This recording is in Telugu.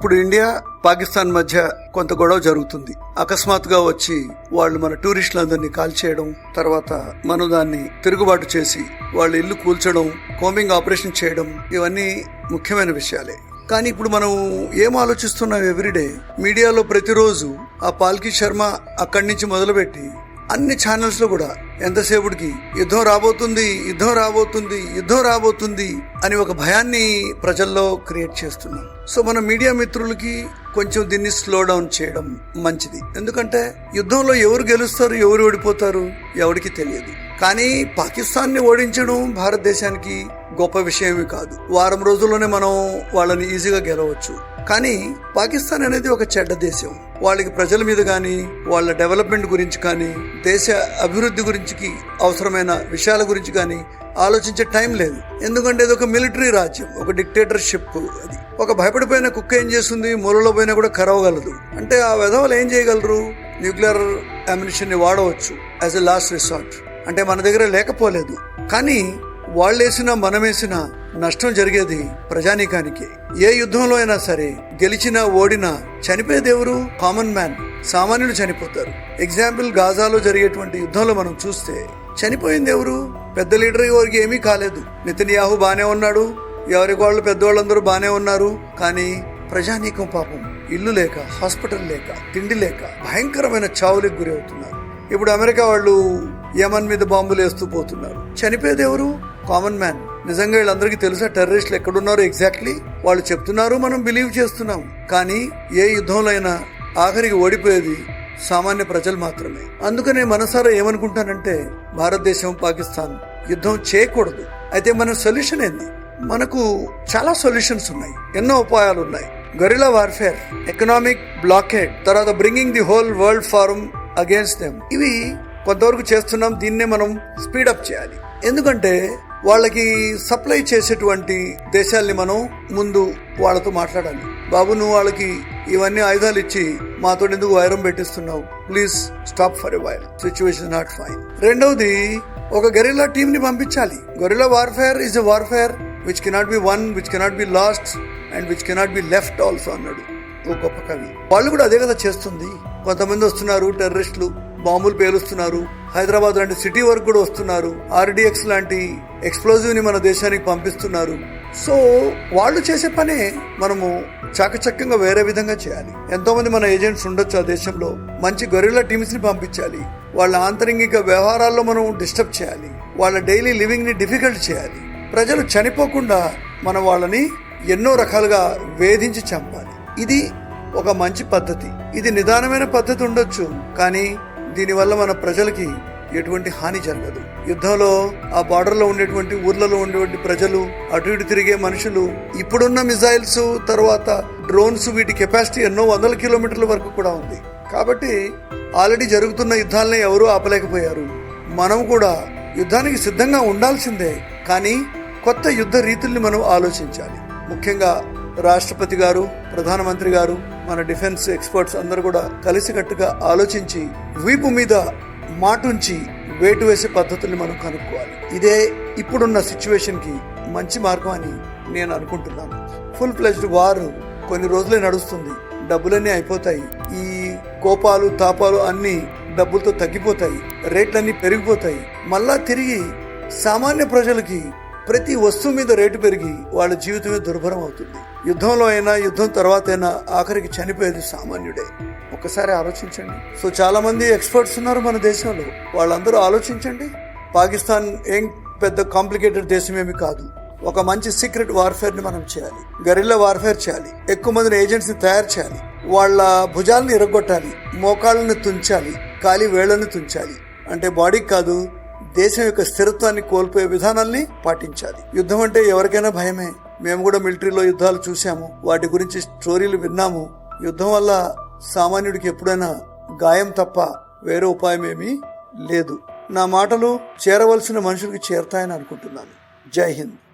ఇప్పుడు ఇండియా పాకిస్తాన్ మధ్య కొంత గొడవ జరుగుతుంది. అకస్మాత్తుగా వచ్చి వాళ్ళు మన టూరిస్టులందరినీ కాల్చేయడం తర్వాత మనం దాన్ని తిరుగుబాటు చేసి వాళ్ళ ఇల్లు కూల్చడం కోమింగ్ ఆపరేషన్ చేయడం ఇవన్నీ ముఖ్యమైన విషయాలే. కానీ ఇప్పుడు మనం ఏం ఆలోచిస్తున్నాం ఎవ్రీడే? మీడియాలో ప్రతిరోజు ఆ పాల్కి శర్మ అక్కడి నుంచి మొదలుపెట్టి అన్ని ఛానల్స్లో కూడా ఎంతసేపటికి యుద్ధం రాబోతుంది యుద్ధం రాబోతుంది యుద్ధం రాబోతుంది అని ఒక భయాన్ని ప్రజల్లో క్రియేట్ చేస్తున్నాం. సో మన మీడియా మిత్రులకి కొంచెం దీన్ని స్లో డౌన్ చేయడం మంచిది. ఎందుకంటే యుద్ధంలో ఎవరు గెలుస్తారు ఎవరు ఓడిపోతారు ఎవరికి తెలియదు. కానీ పాకిస్తాన్ని ఓడించడం భారతదేశానికి గొప్ప విషయమే కాదు. వారం రోజుల్లోనే మనం వాళ్ళని ఈజీగా గెలవచ్చు. కానీ పాకిస్తాన్ అనేది ఒక చెడ్డ దేశం. వాళ్ళకి ప్రజల మీద కానీ వాళ్ళ డెవలప్మెంట్ గురించి కానీ దేశ అభివృద్ధి గురించి అవసరమైన విషయాల గురించి కానీ ఆలోచించే టైం లేదు. ఎందుకంటే ఇది ఒక మిలిటరీ రాజ్యం ఒక డిక్టేటర్షిప్ అది. ఒక భయపడిపోయిన కుక్క ఏం చేస్తుంది? మూలలో పోయినా కూడా కరవగలదు. అంటే ఆ విధవలు ఏం చేయగలరు? న్యూక్లియర్ అమ్యునిషన్ వాడవచ్చు యాజ్ ఎ లాస్ట్ రిసార్ట్. అంటే మన దగ్గర లేకపోలేదు. కానీ వాళ్ళేసినా మనమేసినా నష్టం జరిగేది ప్రజానీకానికి. ఏ యుద్ధంలో అయినా సరే గెలిచినా ఓడినా చనిపోయేదెవరు కామన్ మ్యాన్. సామాన్యులు చనిపోతారు. ఎగ్జాంపుల్ గాజాలో జరిగేటువంటి యుద్ధంలో మనం చూస్తే చనిపోయింది ఎవరు? పెద్ద లీడర్ ఎవరికి ఏమీ కాలేదు. నితిన్ యాహు బానే ఉన్నాడు. ఎవరికి వాళ్ళు పెద్దవాళ్ళందరూ బానే ఉన్నారు. కానీ ప్రజానీకం పాపం. ఇల్లు లేక హాస్పిటల్ లేక తిండి లేక భయంకరమైన చావులకు గురి అవుతున్నారు ఇప్పుడు అమెరికా వాళ్ళు యమన్ మీద బాంబులు వేస్తూ పోతున్నారు. చనిపోయేది ఎవరు? Common man. నిజంగా వీళ్ళందరికీ తెలుసా టెర్రరిస్టులు ఎక్కడున్నారో ఎగ్జాక్ట్లీ? వాళ్ళు చెప్తున్నారు మనం బిలీవ్ చేస్తున్నాం. కానీ ఏ యుద్ధంలో అయినా ఆఖరికి ఓడిపోయేది సామాన్య ప్రజలు మాత్రమే. అందుకనే మనసారా ఏమనుకుంటానంటే భారతదేశం పాకిస్తాన్ యుద్ధం చేయకూడదు. అయితే మన సొల్యూషన్ ఏంది? మనకు చాలా సొల్యూషన్స్ ఉన్నాయి. ఎన్నో ఉపాయాలు ఉన్నాయి. గొరిలా వార్ఫేర్ ఎకనామిక్ బ్లాకేడ్ తర్వాత bringing the whole world form against them. ఇవి కొంతవరకు చేస్తున్నాం దీన్నే మనం స్పీడప్ చేయాలి. ఎందుకంటే వాళ్ళకి సప్లై చేసేటువంటి దేశాల్ని మనం ముందు వాళ్ళతో మాట్లాడాలి. బాబు నువ్వు వాళ్ళకి ఇవన్నీ ఆయుధాలు ఇచ్చి మాతో ఎందుకు వైరం పెట్టిస్తున్నావు? Please stop for a while situation not fine. రెండవది ఒక గెరిలా టీంని ని పంపించాలి. Guerrilla warfare is a warfare which cannot be won which cannot be lost and which cannot be left also అన్నాడు ఓ గొప్ప కవి. వాళ్ళు కూడా అదే కదా చేస్తుంది. కొంతమంది వస్తున్నారు టెర్రరిస్టులు. బాంబులు పేలుస్తున్నారు. హైదరాబాద్ లాంటి సిటీ వరకు కూడా వస్తున్నారు. ఆర్డిఎక్స్ లాంటి ఎక్స్ప్లోజివ్ని మన దేశానికి పంపిస్తున్నారు. సో వాళ్ళు చేసే పనే మనము చాకచక్యంగా వేరే విధంగా చేయాలి. ఎంతో మంది మన ఏజెంట్స్ ఉండొచ్చు ఆ దేశంలో. మంచి గొరిల్లా టీమ్స్ని పంపించాలి. వాళ్ళ ఆంతరింగిక వ్యవహారాల్లో మనం డిస్టర్బ్ చేయాలి. వాళ్ళ డైలీ లివింగ్ని డిఫికల్ట్ చేయాలి. ప్రజలు చనిపోకుండా మనం వాళ్ళని ఎన్నో రకాలుగా వేధించి చంపాలి. ఇది ఒక మంచి పద్ధతి. ఇది నిదానమైన పద్ధతి ఉండొచ్చు. కానీ దీనివల్ల మన ప్రజలకి ఎటువంటి హాని జరగదు. యుద్ధంలో ఆ బార్డర్లో ఉండేటువంటి ఊర్లలో ఉండేటువంటి ప్రజలు అటు ఇటు తిరిగే మనుషులు ఇప్పుడున్న మిజైల్స్ తర్వాత డ్రోన్స్ వీటి కెపాసిటీ ఎన్నో వందల కిలోమీటర్ల వరకు కూడా ఉంది. కాబట్టి ఆల్రెడీ జరుగుతున్న యుద్ధాలని ఎవరూ ఆపలేకపోయారు. మనం కూడా యుద్ధానికి సిద్ధంగా ఉండాల్సిందే కానీ కొత్త యుద్ధ రీతుల్ని మనం ఆలోచించాలి. ముఖ్యంగా రాష్ట్రపతి గారు ప్రధానమంత్రి గారు మన డిఫెన్స్ ఎక్స్పర్ట్స్ అందరూ కూడా కలిసికట్టుగా ఆలోచించి వీపు మీద మాటుంచి వేటు వేసే పద్ధతుల్ని మనం కనుక్కోవాలి. ఇదే ఇప్పుడున్న సిచ్యువేషన్కి మంచి మార్గం అని నేను అనుకుంటున్నాను. ఫుల్ ప్లెజ్డ్ వార్ కొన్ని రోజులే నడుస్తుంది. డబ్బులన్నీ అయిపోతాయి. ఈ కోపాలు తాపాలు అన్ని డబ్బులతో తగ్గిపోతాయి. రేట్లన్నీ పెరిగిపోతాయి. మళ్ళా తిరిగి సామాన్య ప్రజలకి ప్రతి వస్తువు మీద రేటు పెరిగి వాళ్ళ జీవితమే దుర్భరం అవుతుంది. యుద్ధంలో అయినా యుద్ధం తర్వాత అయినా ఆఖరికి చనిపోయేది సామాన్యుడే. ఒకసారి ఆలోచించండి. సో చాలా మంది ఎక్స్పర్ట్స్ ఉన్నారు మన దేశంలో. వాళ్ళందరూ ఆలోచించండి. పాకిస్తాన్ ఏం పెద్ద కాంప్లికేటెడ్ దేశం ఏమి కాదు. ఒక మంచి సీక్రెట్ వార్ఫేర్ని మనం చేయాలి. గరిల్లా వార్ఫేర్ చేయాలి. ఎక్కువ మందిని ఏజెంట్స్ని తయారు చేయాలి. వాళ్ళ భుజాలను ఇరగొట్టాలి మోకాళ్ళని తుంచాలి. కాలి వేళ్ళను తుంచాలి. అంటే బాడీకి కాదు దేశం యొక్క స్థిరత్వాన్ని కోల్పోయే విధానాల్ని పాటించాలి. యుద్ధం అంటే ఎవరికైనా భయమే. మేము కూడా మిలిటరీలో యుద్ధాలు చూసాము వాటి గురించి స్టోరీలు విన్నాము. యుద్ధం వల్ల సామాన్యుడికి ఎప్పుడైనా గాయం తప్ప వేరే ఉపాయం ఏమీ లేదు. నా మాటలు చేరవలసిన మనుషులకి చేరతాయని అనుకుంటున్నాను. జై హింద్.